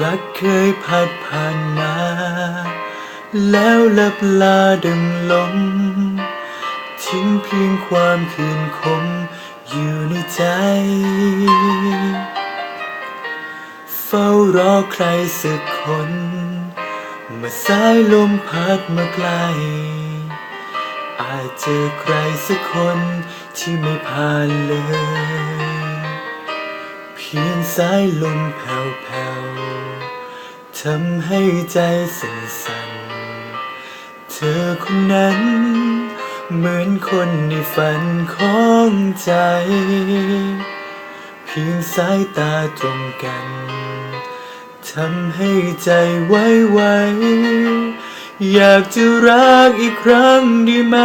รักเคยพัดผ่านมา แล้วลับลาดังลม ทิ้งเพียงความคืนคมอยู่ในใจ เฝ้ารอใครสักคน เมื่อสายลมพัดมาไกล อาจเจอใครสักคนที่ไม่ผ่านเลย พียงสายลมแผ่วๆ ทำให้ใจสั่นๆเธอคนนั้น เหมือนคนในฝันของใจ เพียงสายตาตรงกัน ทำให้ใจไว้ไวอยากจะรักอีกครั้งได้ไหม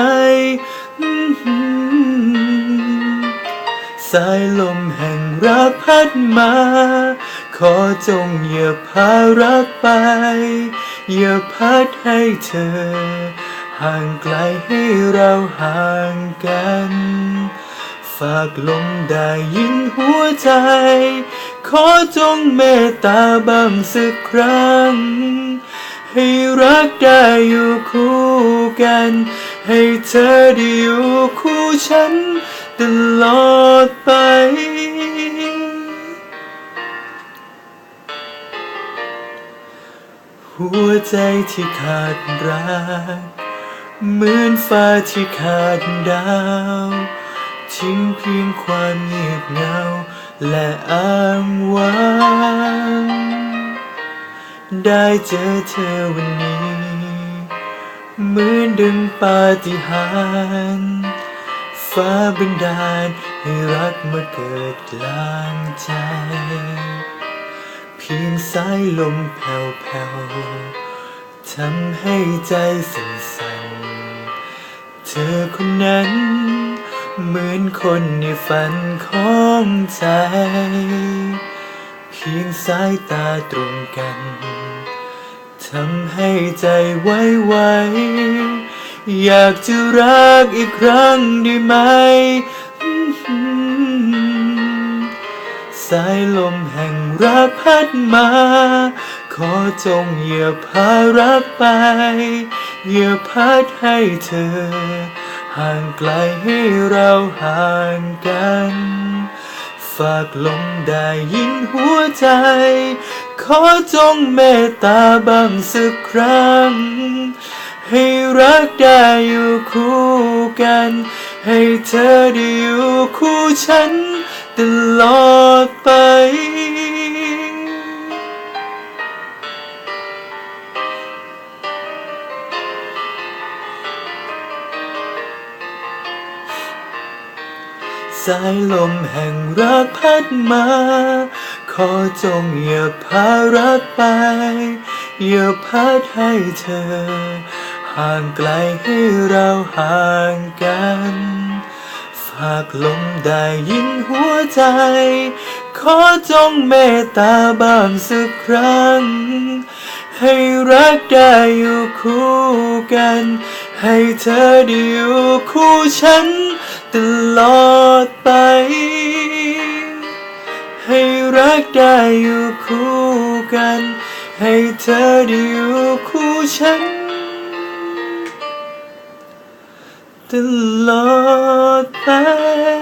สายลมแห่งรักพัดมา ขอจงอย่าพารักไป อย่าพัดให้เธอ ห่างไกลให้เราห่างกัน ฝากลมได้ยินหัวใจ ขอจงเมตตาบ้างสักครั้ง ให้รักได้อยู่คู่กัน ให้เธอได้อยู่คู่ฉัน ตลอดไป หัวใจที่ขาดรักเหมือนฟ้าที่ขาดดาวทิ้งเพียงความเงียบเหงา และอ้างว้างได้เจอเธอวันนี้ เหมือนดึงปาฏิหาริย์ ฟ้าบันดาลให้รักมาเกิดกลางใจ เพียงสายลมแผ่วๆทำให้ใจสั่นๆเธอคนนั้น เหมือนคนในฝันของใจ เพียงสายตาตรงกันทำให้ใจไว้ไว อยากจะรักอีกครั้งได้ไหม สายลมแห่งรักพัดมา ขอจงอย่าพารักไป อย่าพัดให้เธอ ห่างไกลให้เราห่างกัน ฝากลมได้ยินหัวใจ ขอจงเมตตาบ้างสักครั้ง ให้รักได้อยู่คู่กัน ให้เธอได้อยู่คู่ฉันตลอดไป สายลมแห่งรักพัดมา ขอจงอย่าพารักไป อย่าพัดให้เธอ ห่างไกลให้เราห่างกัน ฝากลมได้ยินหัวใจ ขอจงเมตตาบ้างสักครั้ง ให้รักได้อยู่คู่กัน ให้เธอได้อยู่คู่ฉัน ตลอดไป ให้รักได้อยู่คู่กัน ให้เธอได้อยู่คู่ฉัน the Lord thy